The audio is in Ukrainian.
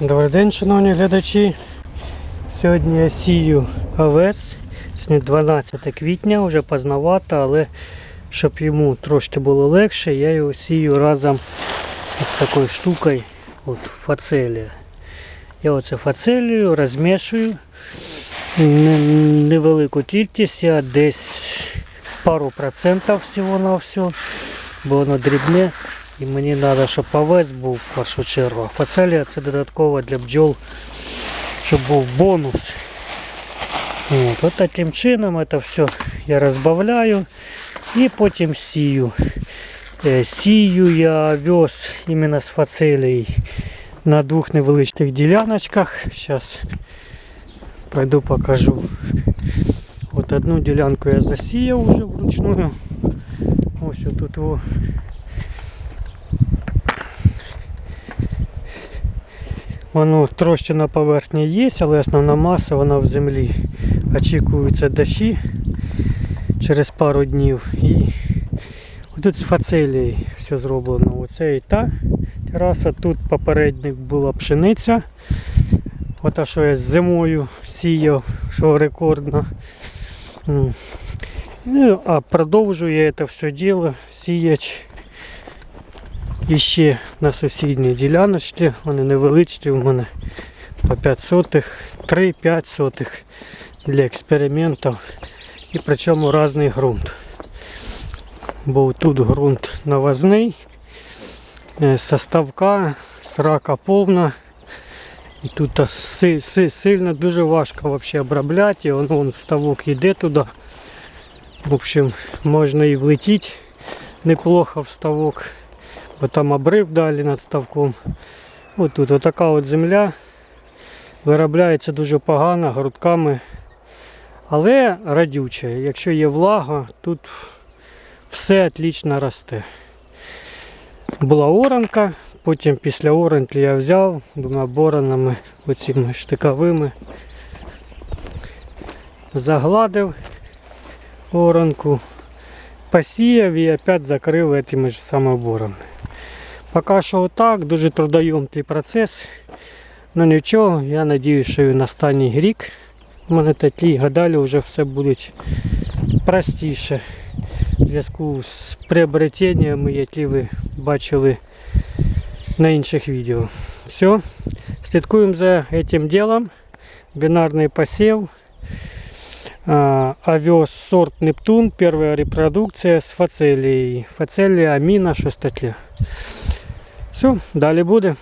Добрий день, шановні глядачі. Сьогодні я сію овес. Сьогодні 12 квітня, вже поздновато, але щоб йому трошки було легше, я його сію разом з такою штукою, от фацелія. Я оце фацелію розмішую невелику кількість, я десь пару процентів всього на все, бо воно дрібне. І мені треба, щоб овес був в першу чергу. А фацелія це додатково для бджол, щоб був бонус. От, от таким чином це все я розбавляю і потім сію. Е, Сію я вез іменно з фацелією на двох невеличких діляночках. Зараз пройду покажу. От одну ділянку я засіяв вже вручную. Ось тут Воно трошки на поверхні є, але основна маса вона в землі. Очікуються дощі через пару днів. І тут з фацелією все зроблено. Оце і та тераса. Тут попередник була пшениця. Ота, що я зимою сіяв, що рекордно. Ну, а продовжую я це все діло сіяти іще на сусідній діляночці. Вони невеличкі у мене по 5 сотих, 3-5 сотих для експериментів. І причому різний ґрунт. Бо тут ґрунт навозний, е, составка, срака повна. І тут си- си- сильно дуже важко вообще обробляти. І он, он ставок йде туди. В общем, можна і влетіти неплохо в ставок, бо там обрив далі над ставком. Ось тут отака от земля. Виробляється дуже погано грудками. Але радюча. Якщо є влага, тут все отлично росте. Була оранка, потім після оранки я взяв двома боронами, оціми штиковими, загладив оранку, посіяв і опять закрив цими ж самими. Поки що отак, дуже трудоємкий процес. Ну нічого, я сподіваюся, що на останній рік у мене такі гадалі вже все буде простіше в зв'язку з приобретеннями, які ви бачили на інших відео. Все, слідкуємо за цим ділом. Бинарний посів. Овес сорт Нептун, первая репродукция с фацелией. Фацелия амина, щось таке. Все, далі буде.